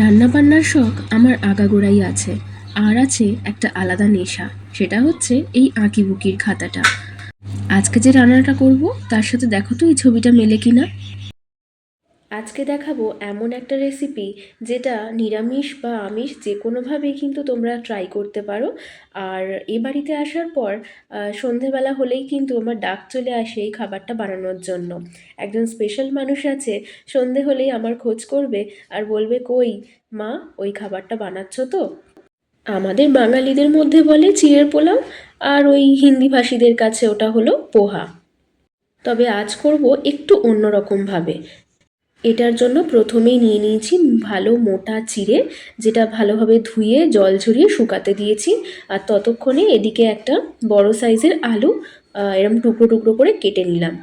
রান্নাবান্নার শখ আমার আগাগোড়াই আছে। আর আছে একটা আলাদা নেশা, সেটা হচ্ছে এই আঁকিবুকির খাতাটা। আজকে যে রান্নাটা করব, তার সাথে দেখো তো এই ছবিটা মেলে কিনা। আজকে দেখাবো এমন একটা রেসিপি যেটা নিরামিষ বা আমিষ যে কোনোভাবেই কিন্তু তোমরা ট্রাই করতে পারো। আর এ বাড়িতে আসার পর সন্ধেবেলা হলেই কিন্তু আমার ডাক চলে আসে এই খাবারটা বানানোর জন্য। একজন স্পেশাল মানুষ আছে, সন্ধে হলেই আমার খোঁজ করবে আর বলবে, কই মা, ওই খাবারটা বানাচ্ছ তো? আমাদের বাঙালিদের মধ্যে বলে চিড়ের পোলাও আর ওই হিন্দিভাষীদের কাছে ওটা হলো পোহা। তবে আজ করব একটু অন্যরকমভাবে। এটার জন্য প্রথমেই নিয়ে নিয়েছি ভালো মোটা চিড়ে, যেটা ভালোভাবে ধুয়ে, জল ঝরিয়ে শুকাতে দিয়েছি। আর ততক্ষণে এদিকে একটা বড় সাইজের আলু এরম টুকরো টুকরো করে কেটে নিলাম।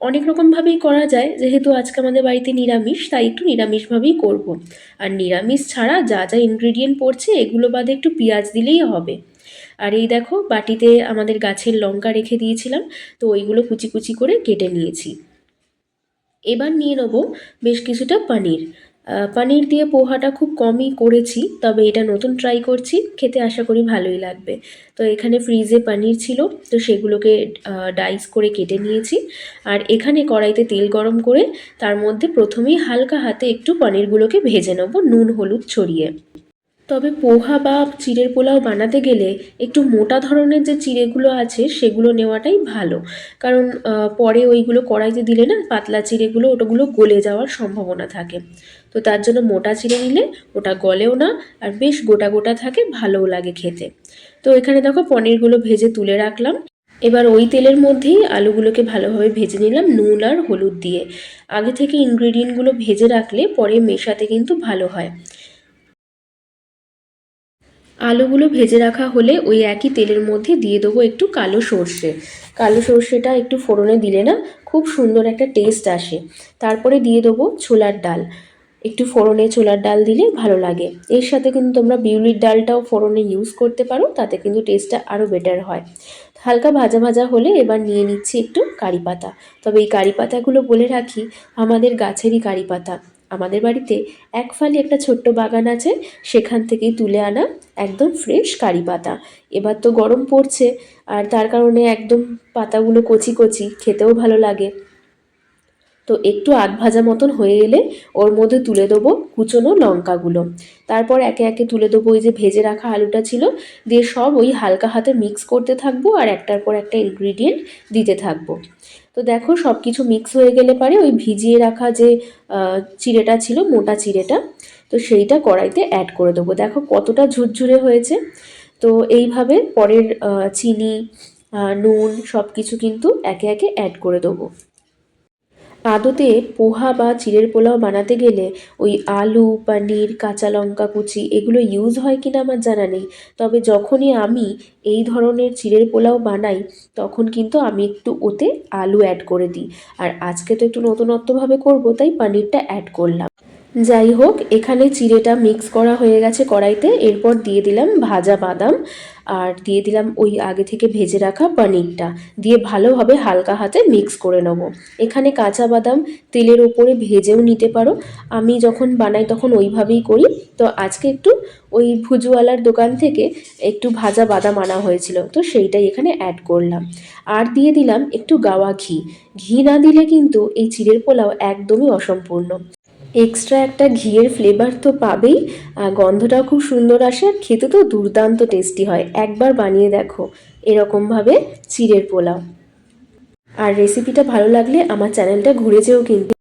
অনেক রকমভাবেই করা যায়, যেহেতু আজকে আমাদের বাড়িতে নিরামিষ, তাই একটু নিরামিষভাবেই করব। আর নিরামিষ ছাড়া যা যা ইনগ্রিডিয়েন্ট পড়ছে, এগুলো বাদে একটু পেঁয়াজ দিলেই হবে। আর এই দেখো, বাটিতে আমাদের গাছের লঙ্কা রেখে দিয়েছিলাম, তো ওইগুলো কুচি কুচি করে কেটে নিয়েছি। এবার নিয়ে নেব বেশ কিছুটা পানির। পানির দিয়ে পোহাটা খুব কমই করেছি, তবে এটা নতুন ট্রাই করছি, খেতে আশা করি ভালোই লাগবে। তো এখানে ফ্রিজে পানির ছিল, তো সেগুলোকে ডাইস করে কেটে নিয়েছি। আর এখানে কড়াইতে তেল গরম করে তার মধ্যে প্রথমেই হালকা হাতে একটু পানিরগুলোকে ভেজে নেব নুন, হলুদ ছড়িয়ে। তবে পোহা বা চিড়ের পোলাও বানাতে গেলে একটু মোটা ধরনের যে চিড়েগুলো আছে সেগুলো নেওয়াটাই ভালো। কারণ পরে ওইগুলো কড়াইতে দিলে না পাতলা চিড়েগুলো ওটাগুলো গলে যাওয়ার সম্ভাবনা থাকে। তো তার জন্য মোটা চিড়ে নিলে ওটা গলেও না আর বেশ গোটা গোটা থাকে, ভালোও লাগে খেতে। তো এখানে দেখো পনিরগুলো ভেজে তুলে রাখলাম। এবার ওই তেলের মধ্যেই আলুগুলোকে ভালোভাবে ভেজে নিলাম নুন আর হলুদ দিয়ে। আগে থেকে ইনগ্রেডিয়েন্টগুলো ভেজে রাখলে পরে মেশাতে কিন্তু ভালো হয়। আলুগুলো ভেজে রাখা হলে ওই একই তেলের মধ্যে দিয়ে দেবো একটু কালো সর্ষে। কালো সর্ষেটা একটু ফোড়নে দিলে না খুব সুন্দর একটা টেস্ট আসে। তারপরে দিয়ে দেবো ছোলার ডাল। একটু ফোড়নে ছোলার ডাল দিলে ভালো লাগে। এর সাথে কিন্তু তোমরা বিউলির ডালটাও ফোড়নে ইউজ করতে পারো, তাতে কিন্তু টেস্টটা আরও বেটার হয়। হালকা ভাজা ভাজা হলে এবার নিয়ে নিচ্ছি একটু কারি পাতা। তবে এই কারি পাতাগুলো বলে রাখি, আমাদের গাছেরই কারি পাতা। আমাদের বাড়িতে এক ফালি একটা ছোট্ট বাগান আছে, সেখান থেকেই তুলে আনা একদম ফ্রেশ কারি পাতা। এবার তো গরম পড়ছে, আর তার কারণে একদম পাতাগুলো কচি কচি, খেতেও ভালো লাগে। তো একটু আধ ভাজা মতন হয়ে এলে ওর মধ্যে তুলে দেবো কুচনো লঙ্কাগুলো। তারপর একে একে তুলে দেবো ওই যে ভেজে রাখা আলুটা ছিল, দিয়ে সব ওই হালকা হাতে মিক্স করতে থাকব আর একটার পর একটা ইনগ্রিডিয়েন্ট দিতে থাকব। তো দেখো সব কিছু মিক্স হয়ে গেলে পারে ওই ভিজিয়ে রাখা যে চিড়েটা ছিল, মোটা চিড়েটা, তো সেইটা কড়াইতে অ্যাড করে দেবো। দেখো কতটা ঝুরঝুরে হয়েছে। তো এইভাবে পরের চিনি নুন সব কিছু কিন্তু একে একে অ্যাড করে দেবো। আদতে পোহা বা চিড়ের পোলাও বানাতে গেলে ওই আলু, পানির, কাঁচা লঙ্কা কুচি এগুলো ইউজ হয় কিনা আমার জানা নেই। তবে যখনই আমি এই ধরনের চিড়ের পোলাও বানাই, তখন কিন্তু আমি একটু ওতে আলু অ্যাড করে দিই। আর আজকে তো একটু নতুনত্বভাবে করব, তাই পানিরটা অ্যাড করলাম। যাই হোক, এখানে চিড়েটা মিক্স করা হয়ে গেছে কড়াইতে। এরপর দিয়ে দিলাম ভাজা বাদাম আর দিয়ে দিলাম ওই আগে থেকে ভেজে রাখা পনিরটা। দিয়ে ভালোভাবে হালকা হাতে মিক্স করে নেব। এখানে কাঁচা বাদাম তেলের ওপরে ভেজেও নিতে পারো। আমি যখন বানাই তখন ওইভাবেই করি। তো আজকে একটু ওই ভুজুওয়ালার দোকান থেকে একটু ভাজা বাদাম আনা হয়েছিল। তো সেইটাই এখানে অ্যাড করলাম। আর দিয়ে দিলাম একটু গাওয়া ঘি। ঘি না দিলে কিন্তু এই চিড়ের পোলাও একদমই অসম্পূর্ণ। এক্সট্রা একটা ঘিয়ের ফ্লেভার তো পাবেই। আর গন্ধটাও খুব সুন্দর আসে আর খেতে তো দুর্দান্ত টেস্টি হয়। একবার বানিয়ে দেখো এরকমভাবে চিড়ের পোলাও। আর রেসিপিটা ভালো লাগলে আমার চ্যানেলটা ঘুরে যেও কিন্তু।